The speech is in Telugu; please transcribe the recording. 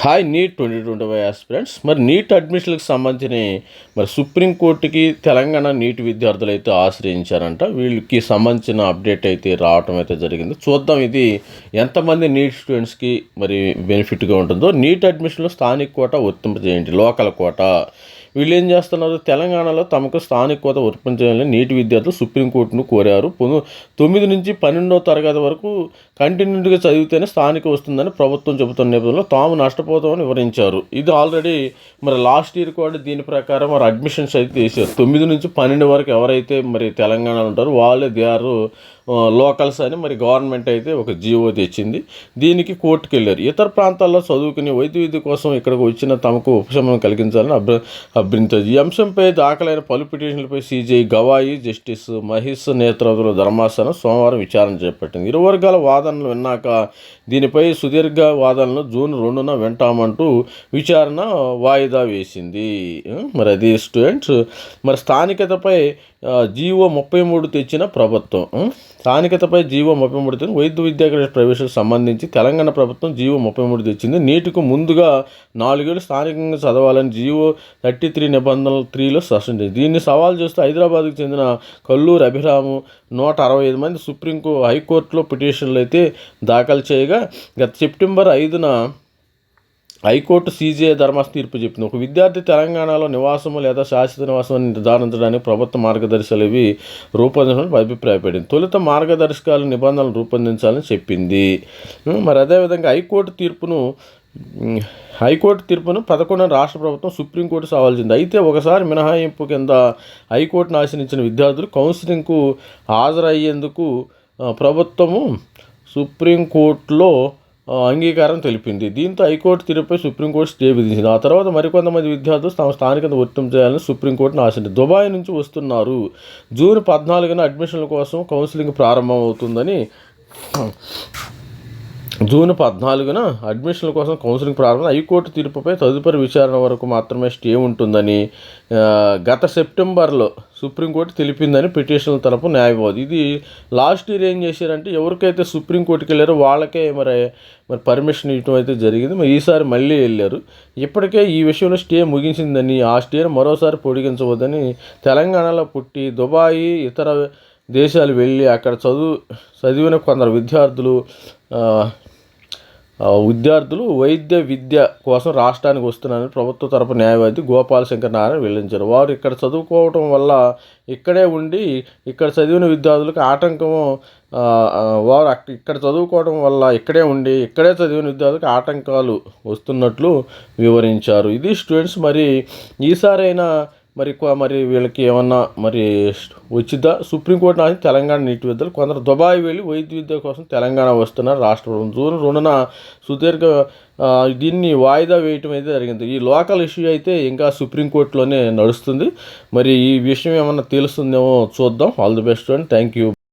Hi NEET twenty twenty five aspirants మరి నీట్ అడ్మిషన్లకు సంబంధించిన మరి సుప్రీంకోర్టుకి తెలంగాణ నీట్ విద్యార్థులు అయితే ఆశ్రయించారంట. వీళ్ళకి సంబంధించిన అప్డేట్ అయితే రావటం అయితే జరిగింది. చూద్దాం ఇది ఎంతమంది నీట్ స్టూడెంట్స్కి మరి బెనిఫిట్గా ఉంటుందో. నీట్ అడ్మిషన్లో స్థానిక కోట వర్తింపజేయండి లోకల్ కోట. వీళ్ళు ఏం చేస్తున్నారు? తెలంగాణలో తమకు స్థానిక కోత వర్తించాలని నీటి విద్యార్థులు సుప్రీంకోర్టును కోరారు. పొను- తొమ్మిది నుంచి పన్నెండవ తరగతి వరకు కంటిన్యూగా చదివితేనే స్థానిక వస్తుందని ప్రభుత్వం చెబుతున్న నేపథ్యంలో తాము నష్టపోతామని వివరించారు. ఇది ఆల్రెడీ మరి లాస్ట్ ఇయర్ కూడా దీని ప్రకారం మరి అడ్మిషన్స్ అయితే చేశారు. తొమ్మిది నుంచి పన్నెండు వరకు ఎవరైతే మరి తెలంగాణలో ఉంటారో వాళ్ళే దే ఆర్ లోకల్స్ అని మరి గవర్నమెంట్ అయితే ఒక జీవో తెచ్చింది. దీనికి కోర్టుకు వెళ్ళారు ఇతర ప్రాంతాల్లో చదువుకుని వైద్య విద్య కోసం ఇక్కడికి వచ్చిన తమకు ఉపశమనం కలిగించాలని అభ్య అభ్యర్థించారు ఈ అంశంపై దాఖలైన పలు పిటిషన్లపై సీజీఐ గవాయి జస్టిస్ మహిష్ నేతృత్వంలో ధర్మాసనం సోమవారం విచారణ చేపట్టింది. ఇరు వర్గాల వాదనలు విన్నాక దీనిపై సుదీర్ఘ వాదనలు జూన్ రెండున వింటామంటూ విచారణ వాయిదా వేసింది. మరి అది స్టూడెంట్స్ మరి స్థానికతపై జీవో ముప్పై మూడు తెచ్చిన ప్రభుత్వం స్థానికతపై జీవో ముప్పై మూడు తెచ్చిన వైద్య విద్యాగ్రహ ప్రవేశకు సంబంధించి తెలంగాణ ప్రభుత్వం జీవో ముప్పై మూడు తెచ్చింది. నీటికి ముందుగా నాలుగేళ్ళు స్థానికంగా చదవాలని జీవో థర్టీ త్రీ నిబంధనలు త్రీలో స్పష్టం చేసింది. దీన్ని సవాల్ చేస్తూ హైదరాబాద్కు చెందిన కల్లూరు అభిరాము నూట అరవై ఐదు మంది సుప్రీంకో హైకోర్టులో పిటిషన్లు అయితే దాఖలు చేయగా గత సెప్టెంబర్ ఐదున హైకోర్టు సీజీఐ ధర్మాస తీర్పు చెప్పింది. ఒక విద్యార్థి తెలంగాణలో నివాసము లేదా శాశ్వత నివాసం నిర్ధారించడానికి ప్రభుత్వ మార్గదర్శకాలు ఇవి రూపొందించాలని అభిప్రాయపడింది. తొలుత మార్గదర్శకాలు నిబంధనలు రూపొందించాలని చెప్పింది. మరి అదేవిధంగా హైకోర్టు తీర్పును హైకోర్టు తీర్పును పదకొండు రాష్ట్ర ప్రభుత్వం సుప్రీంకోర్టు సవాల్సింది అయితే ఒకసారి మినహాయింపు కింద హైకోర్టును ఆశ్రయించిన విద్యార్థులు కౌన్సిలింగ్కు హాజరయ్యేందుకు ప్రభుత్వము సుప్రీంకోర్టులో అంగీకారం తెలిపింది. దీంతో హైకోర్టు తీరుపై సుప్రీంకోర్టు స్టే విధించింది. ఆ తర్వాత మరికొంతమంది విద్యార్థులు తమ స్థానికత వర్తింపు చేయాలని సుప్రీంకోర్టును ఆశించింది. దుబాయ్ నుంచి వస్తున్నారు. జూన్ పద్నాలుగున అడ్మిషన్ల కోసం కౌన్సిలింగ్ ప్రారంభమవుతుందని జూన్ పద్నాలుగున అడ్మిషన్ల కోసం కౌన్సిలింగ్ ప్రారంభం. హైకోర్టు తీర్పుపై తదుపరి విచారణ వరకు మాత్రమే స్టే ఉంటుందని గత సెప్టెంబర్లో సుప్రీంకోర్టు తెలిపిందని పిటిషన్ల తరపు న్యాయవాది. ఇది లాస్ట్ ఇయర్ ఏం చేశారంటే ఎవరికైతే సుప్రీంకోర్టుకి వెళ్ళారో వాళ్ళకే మరి మరి పర్మిషన్ ఇవ్వడం అయితే జరిగింది. మరి ఈసారి మళ్ళీ వెళ్ళారు. ఇప్పటికే ఈ విషయంలో స్టే ముగించిందని ఆ స్టేను మరోసారి పొడిగించవద్దని తెలంగాణలో పుట్టి దుబాయి ఇతర దేశాలు వెళ్ళి అక్కడ చదువు చదివిన కొందరు విద్యార్థులు విద్యార్థులు వైద్య విద్య కోసం రాష్ట్రానికి వస్తున్నారని ప్రభుత్వ తరపు న్యాయవాది గోపాల్ శంకర్ నారాయణ వెల్లడించారు. వారు ఇక్కడ చదువుకోవటం వల్ల ఇక్కడే ఉండి ఇక్కడ చదివిన విద్యార్థులకు ఆటంకము వారు ఇక్కడ చదువుకోవడం వల్ల ఇక్కడే ఉండి ఇక్కడే చదివిన విద్యార్థులకు ఆటంకాలు వస్తున్నట్లు వివరించారు. ఇది స్టూడెంట్స్ మరి ఈసారైనా మరి మరి వీళ్ళకి ఏమన్నా మరి వచ్చిద్దా సుప్రీంకోర్టు నాటి తెలంగాణ నీటి విద్యలు కొందరు దుబాయ్ వెళ్ళి వైద్య విద్య కోసం తెలంగాణ వస్తున్నారు. రాష్ట్ర ప్రభుత్వం జూన్ రెండున సుదీర్ఘ దీన్ని వాయిదా వేయటం అయితే జరిగింది. ఈ లోకల్ ఇష్యూ అయితే ఇంకా సుప్రీంకోర్టులోనే నడుస్తుంది. మరి ఈ విషయం ఏమన్నా తెలుస్తుందేమో చూద్దాం. All the best and. Thank you